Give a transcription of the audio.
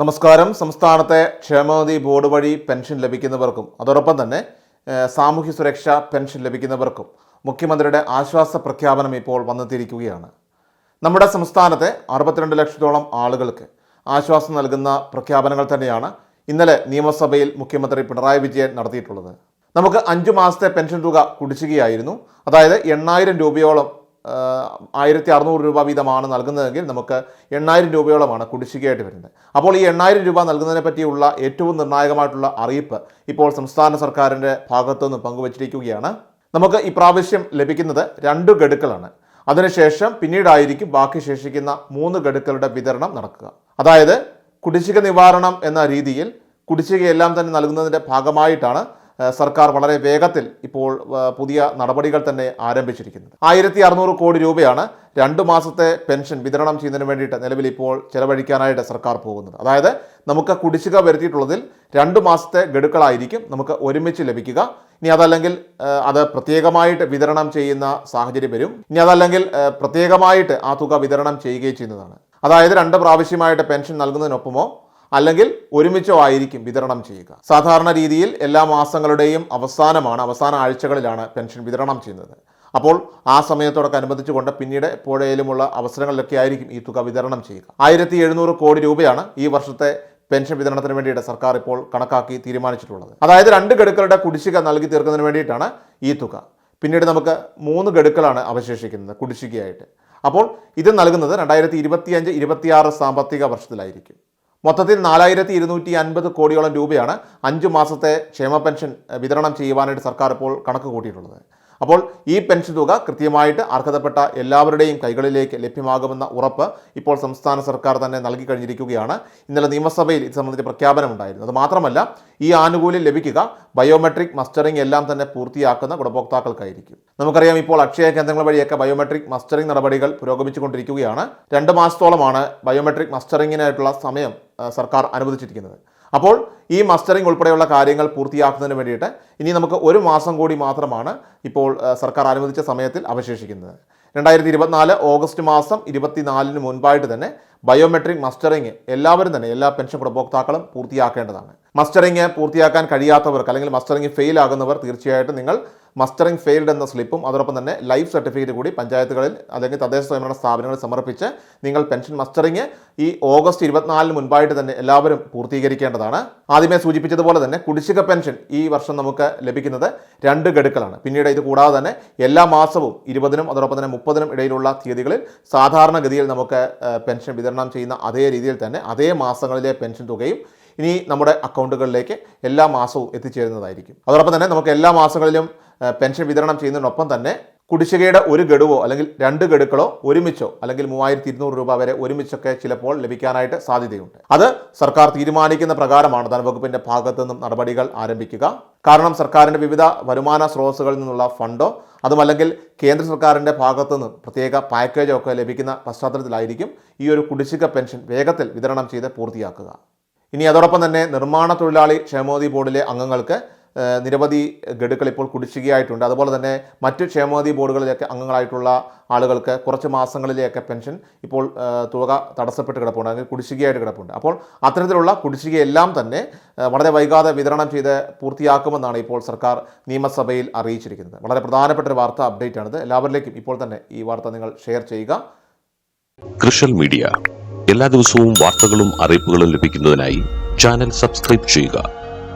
നമസ്കാരം. സംസ്ഥാനത്തെ ക്ഷേമനിധി ബോർഡ് വഴി പെൻഷൻ ലഭിക്കുന്നവർക്കും അതോടൊപ്പം തന്നെ സാമൂഹ്യ സുരക്ഷാ പെൻഷൻ ലഭിക്കുന്നവർക്കും മുഖ്യമന്ത്രിയുടെ ആശ്വാസ പ്രഖ്യാപനം ഇപ്പോൾ വന്നെത്തിയിരിക്കുകയാണ്. നമ്മുടെ സംസ്ഥാനത്തെ അറുപത്തിരണ്ട് ലക്ഷത്തോളം ആളുകൾക്ക് ആശ്വാസം നൽകുന്ന പ്രഖ്യാപനങ്ങൾ തന്നെയാണ് ഇന്നലെ നിയമസഭയിൽ മുഖ്യമന്ത്രി പിണറായി വിജയൻ നടത്തിയിട്ടുള്ളത്. നമുക്ക് അഞ്ചു മാസത്തെ പെൻഷൻ തുക കുടിശ്ശികയായിരുന്നു. അതായത് എണ്ണായിരം രൂപയോളം ആയിരത്തി അറുന്നൂറ് രൂപ വീതമാണ് നൽകുന്നതെങ്കിൽ നമുക്ക് എണ്ണായിരം രൂപയോളമാണ് കുടിശ്ശികയായിട്ട് വരുന്നത്. അപ്പോൾ ഈ എണ്ണായിരം രൂപ നൽകുന്നതിനെ പറ്റിയുള്ള ഏറ്റവും നിർണായകമായിട്ടുള്ള അറിയിപ്പ് ഇപ്പോൾ സംസ്ഥാന സർക്കാരിന്റെ ഭാഗത്തുനിന്ന് പങ്കുവച്ചിരിക്കുകയാണ്. നമുക്ക് ഇപ്രാവശ്യം ലഭിക്കുന്നത് രണ്ട് ഗഡുക്കളാണ്. അതിനുശേഷം പിന്നീടായിരിക്കും ബാക്കി ശേഷിക്കുന്ന മൂന്ന് ഗഡുക്കളുടെ വിതരണം നടക്കുക. അതായത് കുടിശ്ശിക നിവാരണം എന്ന രീതിയിൽ കുടിശ്ശികയെല്ലാം തന്നെ നൽകുന്നതിന്റെ ഭാഗമായിട്ടാണ് സർക്കാർ വളരെ വേഗത്തിൽ ഇപ്പോൾ പുതിയ നടപടികൾ തന്നെ ആരംഭിച്ചിരിക്കുന്നത്. ആയിരത്തി അറുന്നൂറ് കോടി രൂപയാണ് രണ്ട് മാസത്തെ പെൻഷൻ വിതരണം ചെയ്യുന്നതിന് വേണ്ടിയിട്ട് നിലവിൽ ഇപ്പോൾ ചെലവഴിക്കാനായിട്ട് സർക്കാർ പോകുന്നത്. അതായത് നമുക്ക് കുടിശ്ശിക വരുത്തിയിട്ടുള്ളതിൽ രണ്ട് മാസത്തെ ഗഡുക്കളായിരിക്കും നമുക്ക് ഒരുമിച്ച് ലഭിക്കുക. ഇനി അതല്ലെങ്കിൽ അത് പ്രത്യേകമായിട്ട് വിതരണം ചെയ്യുന്ന സാഹചര്യം വരും. ഇനി അതല്ലെങ്കിൽ പ്രത്യേകമായിട്ട് ആ തുക വിതരണം ചെയ്യുകയും ചെയ്യുന്നതാണ്. അതായത് രണ്ട് പ്രാവശ്യമായിട്ട് പെൻഷൻ നൽകുന്നതിനൊപ്പമോ അല്ലെങ്കിൽ ഒരുമിച്ചോ ആയിരിക്കും വിതരണം ചെയ്യുക. സാധാരണ രീതിയിൽ എല്ലാ മാസങ്ങളുടെയും അവസാനമാണ് അവസാന ആഴ്ചകളിലാണ് പെൻഷൻ വിതരണം ചെയ്യുന്നത്. അപ്പോൾ ആ സമയത്തോടൊക്കെ അനുബന്ധിച്ചുകൊണ്ട് പിന്നീട് എപ്പോഴേലുമുള്ള അവസരങ്ങളിലൊക്കെ ആയിരിക്കും ഈ തുക വിതരണം ചെയ്യുക. ആയിരത്തി എഴുന്നൂറ് കോടി രൂപയാണ് ഈ വർഷത്തെ പെൻഷൻ വിതരണത്തിന് വേണ്ടിയിട്ട് സർക്കാർ ഇപ്പോൾ കണക്കാക്കി തീരുമാനിച്ചിട്ടുള്ളത്. അതായത് രണ്ട് ഗഡുക്കളുടെ കുടിശ്ശിക നൽകി തീർക്കുന്നതിന് വേണ്ടിയിട്ടാണ് ഈ തുക. പിന്നീട് നമുക്ക് മൂന്ന് ഗഡുക്കളാണ് അവശേഷിക്കുന്നത് കുടിശ്ശികയായിട്ട്. അപ്പോൾ ഇത് നൽകുന്നത് രണ്ടായിരത്തി ഇരുപത്തിയഞ്ച് ഇരുപത്തിയാറ് സാമ്പത്തിക വർഷത്തിലായിരിക്കും. മൊത്തത്തിൽ നാലായിരത്തി ഇരുന്നൂറ്റി അൻപത് കോടിയോളം രൂപയാണ് അഞ്ച് മാസത്തെ ക്ഷേമ പെൻഷൻ വിതരണം ചെയ്യുവാനായിട്ട് സർക്കാർ ഇപ്പോൾ കണക്ക് കൂട്ടിയിട്ടുള്ളത്. അപ്പോൾ ഈ പെൻഷൻ തുക കൃത്യമായിട്ട് അർഹതപ്പെട്ട എല്ലാവരുടെയും കൈകളിലേക്ക് ലഭ്യമാകുമെന്ന ഉറപ്പ് ഇപ്പോൾ സംസ്ഥാന സർക്കാർ തന്നെ നൽകി കഴിഞ്ഞിരിക്കുകയാണ്. ഇന്നലെ നിയമസഭയിൽ ഇത് സംബന്ധിച്ച് പ്രഖ്യാപനമുണ്ടായിരുന്നു അത് മാത്രമല്ല ഈ ആനുകൂല്യം ലഭിക്കുക ബയോമെട്രിക് മസ്റ്ററിംഗ് എല്ലാം തന്നെ പൂർത്തിയാക്കുന്ന ഗുണഭോക്താക്കൾക്കായിരിക്കും. നമുക്കറിയാം ഇപ്പോൾ അക്ഷയ കേന്ദ്രങ്ങൾ വഴിയൊക്കെ ബയോമെട്രിക് മസ്റ്ററിംഗ് നടപടികൾ പുരോഗമിച്ചുകൊണ്ടിരിക്കുകയാണ്. രണ്ട് മാസത്തോളമാണ് ബയോമെട്രിക് മസ്റ്ററിങ്ങിനായിട്ടുള്ള സമയം സർക്കാർ അനുവദിച്ചിരിക്കുന്നത്. അപ്പോൾ ഈ മസ്റ്ററിംഗ് ഉൾപ്പെടെയുള്ള കാര്യങ്ങൾ പൂർത്തിയാക്കുന്നതിന് വേണ്ടിയിട്ട് ഇനി നമുക്ക് ഒരു മാസം കൂടി മാത്രമാണ് ഇപ്പോൾ സർക്കാർ അനുവദിച്ച സമയത്തിൽ അവശേഷിക്കുന്നത്. രണ്ടായിരത്തി ഇരുപത്തിനാല് ഓഗസ്റ്റ് മാസം ഇരുപത്തിനാലിന് മുൻപായിട്ട് തന്നെ ബയോമെട്രിക് മസ്റ്ററിംഗ് എല്ലാവരും തന്നെ എല്ലാ പെൻഷൻ ഉപഭോക്താക്കളും പൂർത്തിയാക്കേണ്ടതാണ്. മസ്റ്ററിംഗ് പൂർത്തിയാക്കാൻ കഴിയാത്തവർക്ക് അല്ലെങ്കിൽ മസ്റ്ററിംഗ് ഫെയിൽ ആകുന്നവർ തീർച്ചയായിട്ടും നിങ്ങൾ മസ്റ്ററിംഗ് ഫെയിൽഡ് എന്ന സ്ലിപ്പും അതോടൊപ്പം തന്നെ ലൈഫ് സർട്ടിഫിക്കറ്റ് കൂടി പഞ്ചായത്തുകളിൽ അല്ലെങ്കിൽ തദ്ദേശ സ്വയംഭരണ സ്ഥാപനങ്ങളിൽ സമർപ്പിച്ച് നിങ്ങൾ പെൻഷൻ മസ്റ്ററിംഗ് ഈ ഓഗസ്റ്റ് ഇരുപത്തിനാലിന് മുൻപായിട്ട് തന്നെ എല്ലാവരും പൂർത്തീകരിക്കേണ്ടതാണ്. ആദ്യമേ സൂചിപ്പിച്ചതുപോലെ തന്നെ കുടിശ്ശിക പെൻഷൻ ഈ വർഷം നമുക്ക് ലഭിക്കുന്നത് രണ്ട് ഗഡുക്കളാണ്. പിന്നീട് ഇത് കൂടാതെ തന്നെ എല്ലാ മാസവും ഇരുപതിനും അതോടൊപ്പം തന്നെ മുപ്പതിനും ഇടയിലുള്ള തീയതികളിൽ സാധാരണഗതിയിൽ നമുക്ക് പെൻഷൻ വിതരണം ചെയ്യുന്ന അതേ രീതിയിൽ തന്നെ അതേ മാസങ്ങളിലെ പെൻഷൻ തുകയും ഇനി നമ്മുടെ അക്കൗണ്ടുകളിലേക്ക് എല്ലാ മാസവും എത്തിച്ചേരുന്നതായിരിക്കും. അതോടൊപ്പം തന്നെ നമുക്ക് എല്ലാ മാസങ്ങളിലും പെൻഷൻ വിതരണം ചെയ്യുന്നതിനൊപ്പം തന്നെ കുടിശ്ശികയുടെ ഒരു ഗഡുവോ അല്ലെങ്കിൽ രണ്ട് ഗഡുക്കളോ ഒരുമിച്ചോ അല്ലെങ്കിൽ മൂവായിരത്തി ഇരുന്നൂറ് രൂപ വരെ ഒരുമിച്ചൊക്കെ ചിലപ്പോൾ ലഭിക്കാനായിട്ട് സാധ്യതയുണ്ട്. അത് സർക്കാർ തീരുമാനിക്കുന്ന പ്രകാരമാണ്. ധനവകുപ്പിന്റെ ഭാഗത്തു നിന്നും നടപടികൾ ആരംഭിക്കുക. കാരണം സർക്കാരിന്റെ വിവിധ വരുമാന സ്രോതസ്സുകളിൽ നിന്നുള്ള ഫണ്ടോ അതുമല്ലെങ്കിൽ കേന്ദ്ര സർക്കാരിന്റെ ഭാഗത്തു നിന്നും പ്രത്യേക പാക്കേജോ ഒക്കെ ലഭിക്കുന്ന പശ്ചാത്തലത്തിലായിരിക്കും ഈ ഒരു കുടിശ്ശിക പെൻഷൻ വേഗത്തിൽ വിതരണം ചെയ്ത് പൂർത്തിയാക്കുക. ഇനി അതോടൊപ്പം തന്നെ നിർമ്മാണ തൊഴിലാളി ക്ഷേമോദി ബോർഡിലെ അംഗങ്ങൾക്ക് നിരവധി ഗഡുക്കൾ ഇപ്പോൾ കുടിശ്ശികയായിട്ടുണ്ട്. അതുപോലെ തന്നെ മറ്റ് ക്ഷേമനിധി ബോർഡുകളിലൊക്കെ അംഗങ്ങളായിട്ടുള്ള ആളുകൾക്ക് കുറച്ച് മാസങ്ങളിലെയൊക്കെ പെൻഷൻ ഇപ്പോൾ തുക തടസ്സപ്പെട്ട് കിടപ്പുണ്ട്. അല്ലെങ്കിൽ കുടിശ്ശികയായിട്ട് കിടപ്പുണ്ട്. അപ്പോൾ അത്തരത്തിലുള്ള കുടിശ്ശികയെല്ലാം തന്നെ വളരെ വൈകാതെ വിതരണം ചെയ്ത് പൂർത്തിയാക്കുമെന്നാണ് ഇപ്പോൾ സർക്കാർ നിയമസഭയിൽ അറിയിച്ചിരിക്കുന്നത്. വളരെ പ്രധാനപ്പെട്ട ഒരു വാർത്ത അപ്ഡേറ്റ് ആണിത് എല്ലാവരിലേക്കും ഇപ്പോൾ തന്നെ ഈ വാർത്ത നിങ്ങൾ ഷെയർ ചെയ്യുക. കൃഷൽ മീഡിയ. എല്ലാ ദിവസവും വാർത്തകളും അറിയിപ്പുകളും ലഭിക്കുന്നതിനായി ചാനൽ സബ്സ്ക്രൈബ് ചെയ്യുക.